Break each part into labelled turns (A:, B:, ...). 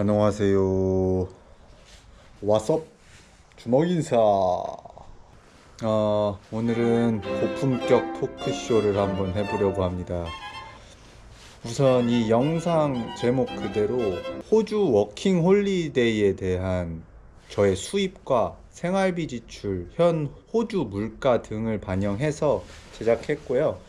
A: 안녕하세요. 왓썹 주먹 인사. 어, 오늘은 고품격 토크쇼를 한번 해보려고 합니다. 우선 이 영상 제목 그대로 호주 워킹 홀리데이에 대한 저의 수입과 생활비 지출, 현 호주 물가 등을 반영해서 제작했고요.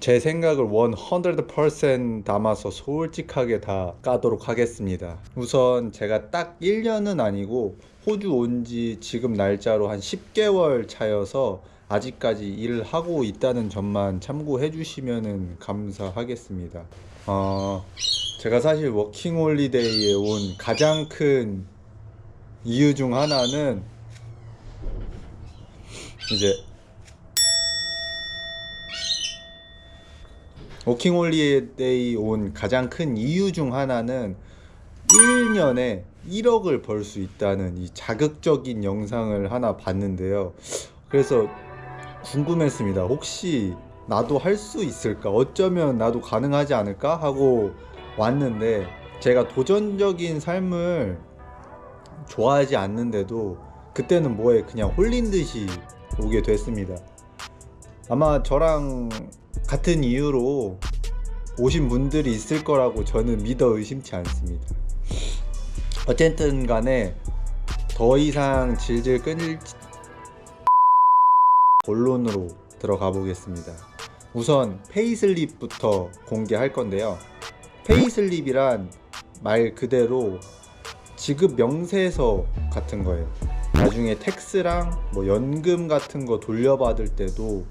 A: 제 생각을 100% 담아서 솔직하게 다 까도록 하겠습니다. 우선 제가 딱 1년은 아니고 호주 온 지 지금 날짜로 한 10개월 차여서 아직까지 일을 하고 있다는 점만 참고해 주시면 감사하겠습니다. 어, 제가 사실 워킹 홀리데이에 온 가장 큰 이유 중 하나는 이제 워킹 홀리데이 온 가장 큰 이유 중 하나는 1년에 1억을 벌 수 있다는 이 자극적인 영상을 하나 봤는데요. 그래서 궁금했습니다. 혹시 나도 할 수 있을까? 어쩌면 나도 가능하지 않을까? 하고 왔는데 제가 도전적인 삶을 좋아하지 않는데도 그때는 뭐에 그냥 홀린 듯이 오게 됐습니다. 아마 저랑 같은 이유로 오신 분들이 있을 거라고 저는 믿어 의심치 않습니다. 어쨌든 간에 더 이상 질질 끌 본론으로 들어가 보겠습니다. 우선 페이슬립부터 공개할 건데요. 페이슬립이란 말 그대로 지급 명세서 같은 거예요. 나중에 텍스랑 뭐 연금 같은 거 돌려받을 때도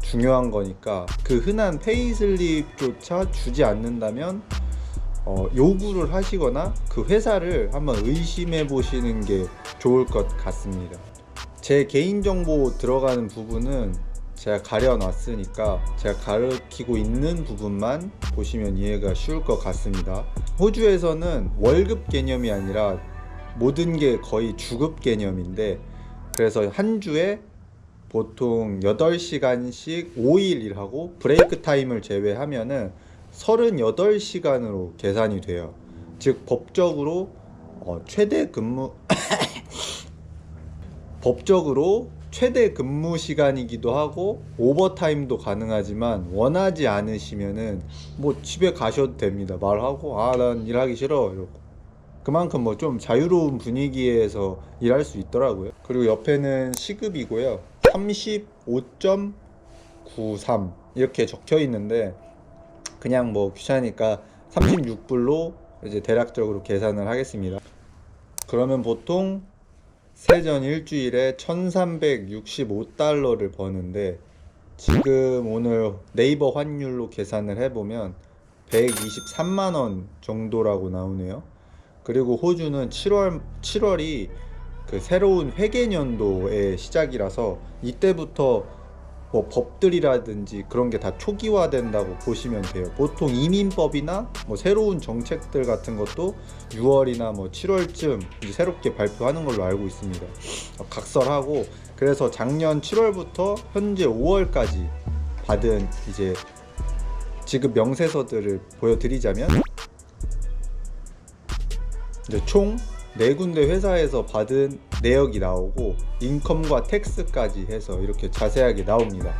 A: 중요한 거니까 그 흔한 페이슬립조차 주지 않는다면 어, 요구를 하시거나 그 회사를 한번 의심해 보시는 게 좋을 것 같습니다. 제 개인정보 들어가는 부분은 제가 가려놨으니까 제가 가르치고 있는 부분만 보시면 이해가 쉬울 것 같습니다. 호주에서는 월급 개념이 아니라 모든 게 거의 주급 개념인데 그래서 한 주에 보통 8시간씩 5일 일하고 브레이크 타임을 제외하면은 38시간으로 계산이 돼요. 즉 법적으로 어, 최대 근무 법적으로 최대 근무 시간이기도 하고 오버타임도 가능하지만 원하지 않으시면은 뭐 집에 가셔도 됩니다. 말하고 아 난 일하기 싫어 이러고 그만큼 뭐 좀 자유로운 분위기에서 일할 수 있더라고요. 그리고 옆에는 시급이고요. 35.93 이렇게 적혀 있는데 그냥 뭐 귀찮으니까 36불로 이제 대략적으로 계산을 하겠습니다. 그러면 보통 세전 일주일에 1365달러를 버는데 지금 오늘 네이버 환율로 계산을 해보면 123만 원 정도라고 나오네요. 그리고 호주는 7월 7월이 그 새로운 회계년도의 시작이라서 이때부터 뭐 법들이라든지 그런 게 다 초기화된다고 보시면 돼요. 보통 이민법이나 뭐 새로운 정책들 같은 것도 6월이나 뭐 7월쯤 이제 새롭게 발표하는 걸로 알고 있습니다. 어, 각설하고 그래서 작년 7월부터 현재 5월까지 받은 이제 지급 명세서들을 보여드리자면 이제 총 네 군데 회사에서 받은 내역이 나오고 인컴과 텍스까지 해서 이렇게 자세하게 나옵니다.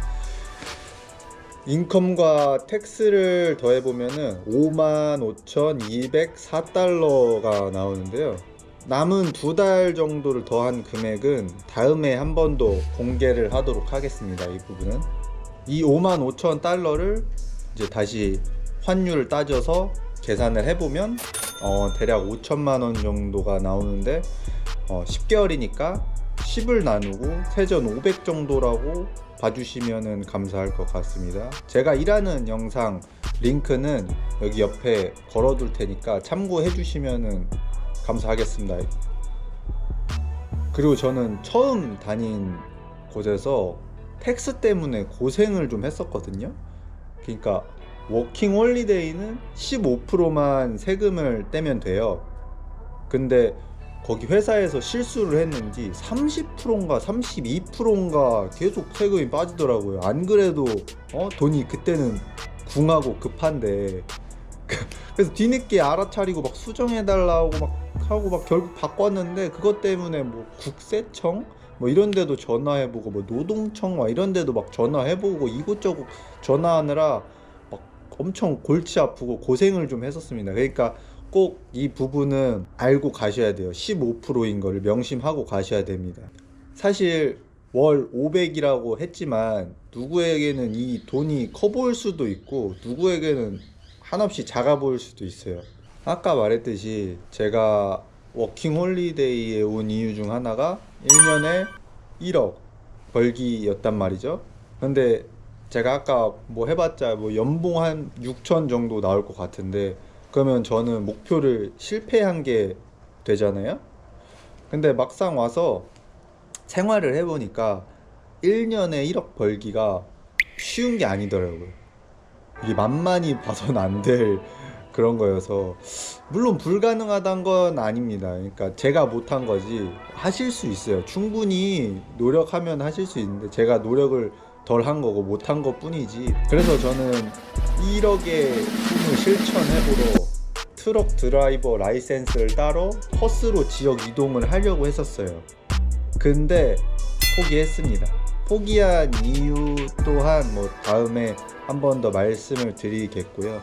A: 인컴과 텍스를 더해보면은 55,204달러가 나오는데요. 남은 두 달 정도를 더한 금액은 다음에 한 번 더 공개를 하도록 하겠습니다. 이 부분은. 이 55,000달러를 이제 다시 환율을 따져서 계산을 해보면 어, 대략 5천만 원 정도가 나오는데 어, 10개월이니까 10을 나누고 세전 500 정도라고 봐주시면 감사할 것 같습니다. 제가 일하는 영상 링크는 여기 옆에 걸어둘 테니까 참고해 주시면 감사하겠습니다. 그리고 저는 처음 다닌 곳에서 텍스 때문에 고생을 좀 했었거든요. 그러니까 워킹 홀리데이는 15%만 세금을 떼면 돼요. 근데 거기 회사에서 실수를 했는지 30%인가 32%인가 계속 세금이 빠지더라고요. 안 그래도 어 돈이 그때는 궁하고 급한데 그래서 뒤늦게 알아차리고 막 수정해달라고 막 하고 막 결국 바꿨는데 그것 때문에 뭐 국세청 뭐 이런 데도 전화해보고 뭐 노동청 막 이런 데도 막 전화해보고 이곳저곳 전화하느라 막 엄청 골치 아프고 고생을 좀 했었습니다. 그러니까 꼭 이 부분은 알고 가셔야 돼요. 15%인 거를 명심하고 가셔야 됩니다. 사실 월 500이라고 했지만 누구에게는 이 돈이 커 보일 수도 있고 누구에게는 한없이 작아 보일 수도 있어요. 아까 말했듯이 제가 워킹 홀리데이에 온 이유 중 하나가 1년에 1억 벌기였단 말이죠. 근데 제가 아까 뭐 해봤자 뭐 연봉 한 6천 정도 나올 것 같은데 그러면 저는 목표를 실패한 게 되잖아요. 근데 막상 와서 생활을 해보니까 1년에 1억 벌기가 쉬운 게 아니더라고요. 이게 만만히 봐서는 안될 그런 거여서 물론 불가능하단 건 아닙니다. 그러니까 제가 못한 거지 하실 수 있어요. 충분히 노력하면 하실 수 있는데 제가 노력을 덜 한 거고 못 한 것 뿐이지. 그래서 저는 1억의 꿈을 실천해보러 트럭 드라이버 라이센스를 따러 허스로 지역 이동을 하려고 했었어요. 근데 포기했습니다. 포기한 이유 또한 뭐 다음에 한 번 더 말씀을 드리겠고요.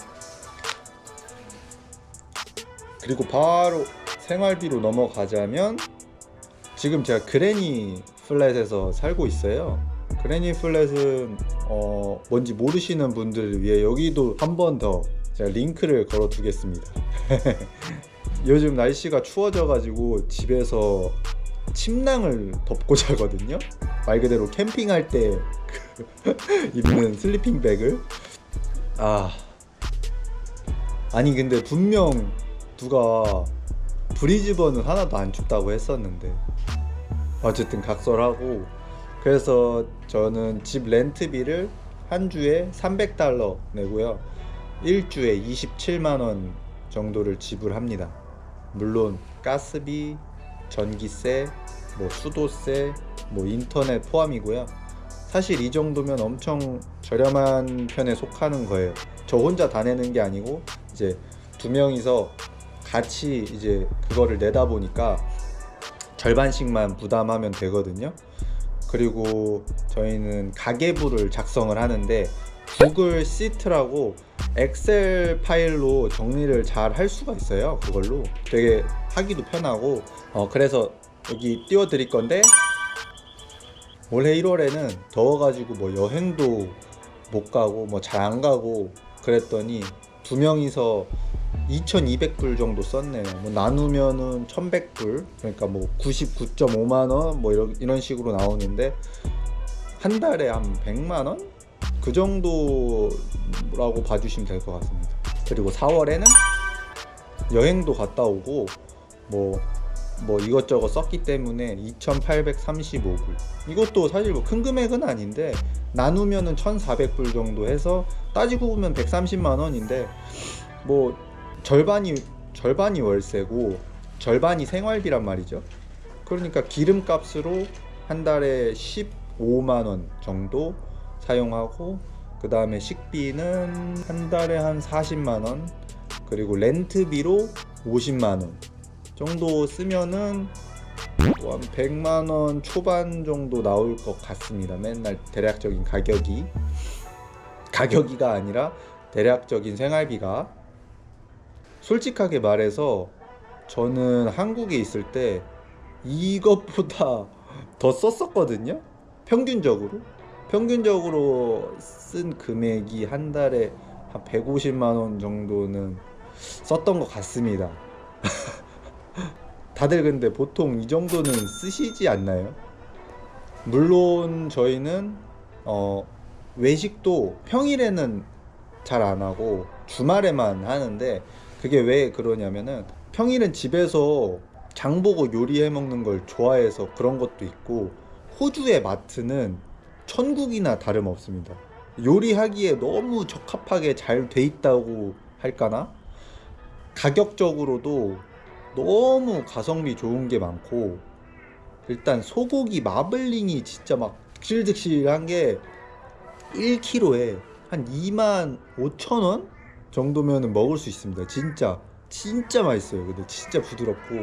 A: 그리고 바로 생활비로 넘어가자면 지금 제가 그레니 플랫에서 살고 있어요. 그레니 플랫은 어 뭔지 모르시는 분들을 위해 여기도 한 번 더 제가 링크를 걸어 두겠습니다. 요즘 날씨가 추워져 가지고 집에서 침낭을 덮고 자거든요. 말 그대로 캠핑할 때그 입는 슬리핑 백을 아 아니 근데 분명 누가 브리즈번은 하나도 안 춥다고 했었는데 어쨌든 각설하고 그래서 저는 집 렌트비를 한 주에 300달러 내고요. 일주에 27만 원 정도를 지불합니다. 물론 가스비, 전기세, 뭐 수도세, 뭐 인터넷 포함이고요. 사실 이 정도면 엄청 저렴한 편에 속하는 거예요. 저 혼자 다 내는 게 아니고 이제 두 명이서 같이 이제 그거를 내다 보니까 절반씩만 부담하면 되거든요. 그리고 저희는 가계부를 작성을 하는데 구글 시트라고 엑셀 파일로 정리를 잘 할 수가 있어요. 그걸로 되게 하기도 편하고 어 그래서 여기 띄워 드릴 건데 올해 1월에는 더워가지고 뭐 여행도 못 가고 뭐 잘 안 가고 그랬더니 두 명이서 2,200불 정도 썼네요. 뭐 나누면은 1,100불 그러니까 뭐 99.5만 원 뭐 이런 이런 식으로 나오는데 한 달에 한 100만 원? 그 정도라고 봐주시면 될 것 같습니다. 그리고 4월에는 여행도 갔다 오고 뭐, 뭐 이것저것 썼기 때문에 2,835불. 이것도 사실 뭐 큰 금액은 아닌데 나누면은 1,400불 정도 해서 따지고 보면 130만 원인데 뭐 절반이 절반이 월세고 절반이 생활비란 말이죠. 그러니까 기름값으로 한 달에 15만 원 정도 사용하고 그 다음에 식비는 한 달에 한 40만 원 그리고 렌트비로 50만 원 정도 쓰면은 또한 100만 원 초반 정도 나올 것 같습니다. 맨날 대략적인 가격이 가격이가 아니라 대략적인 생활비가 솔직하게 말해서 저는 한국에 있을 때 이것보다 더 썼었거든요. 평균적으로. 평균적으로 쓴 금액이 한 달에 한 150만 원 정도는 썼던 것 같습니다. 다들 근데 보통 이 정도는 쓰시지 않나요? 물론 저희는 어 외식도 평일에는 잘 안 하고 주말에만 하는데 그게 왜 그러냐면은 평일은 집에서 장 보고 요리해 먹는 걸 좋아해서 그런 것도 있고 호주의 마트는 천국이나 다름없습니다. 요리하기에 너무 적합하게 잘 돼 있다고 할까나? 가격적으로도 너무 가성비 좋은 게 많고 일단 소고기 마블링이 진짜 막 득실득실한 게 1kg에 한 2만 5천 원 정도면은 먹을 수 있습니다. 진짜 진짜 맛있어요. 근데 진짜 부드럽고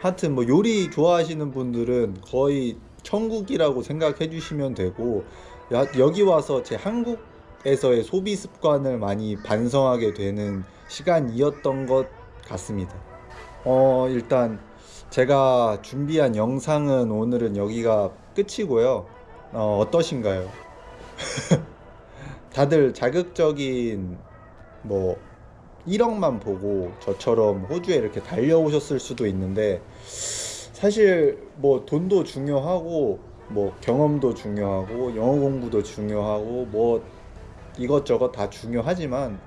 A: 하여튼 뭐 요리 좋아하시는 분들은 거의 천국이라고 생각해 주시면 되고 야- 여기 와서 제 한국에서의 소비 습관을 많이 반성하게 되는 시간이었던 것 같습니다. 어 일단 제가 준비한 영상은 오늘은 여기가 끝이고요. 어, 어떠신가요? 다들 자극적인 뭐 1억만 보고 저처럼 호주에 이렇게 달려오셨을 수도 있는데 사실 뭐 돈도 중요하고 뭐 경험도 중요하고 영어 공부도 중요하고 뭐 이것저것 다 중요하지만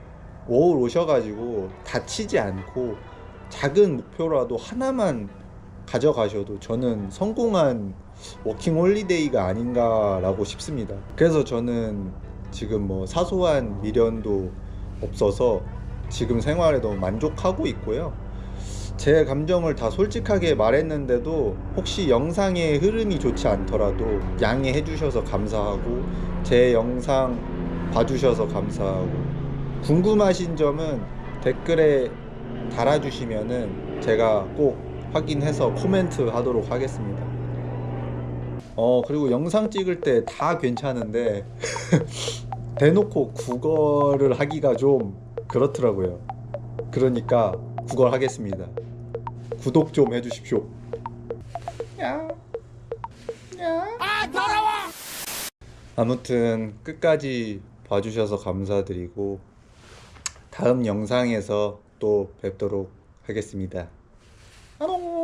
A: 워홀 오셔가지고 다치지 않고 작은 목표라도 하나만 가져가셔도 저는 성공한 워킹 홀리데이가 아닌가라고 싶습니다. 그래서 저는 지금 뭐 사소한 미련도 없어서 지금 생활에 너무 만족하고 있고요. 제 감정을 다 솔직하게 말했는데도 혹시 영상의 흐름이 좋지 않더라도 양해해 주셔서 감사하고 제 영상 봐주셔서 감사하고 궁금하신 점은 댓글에 달아주시면은 제가 꼭 확인해서 코멘트 하도록 하겠습니다. 어 그리고 영상 찍을 때 다 괜찮은데 대놓고 국어를 하기가 좀 그렇더라고요. 그러니까 국어를 하겠습니다. 구독 좀 해주십시오. 야. 야. 아무튼 끝까지 봐주셔서 감사드리고 다음 영상에서 또 뵙도록 하겠습니다. 안녕.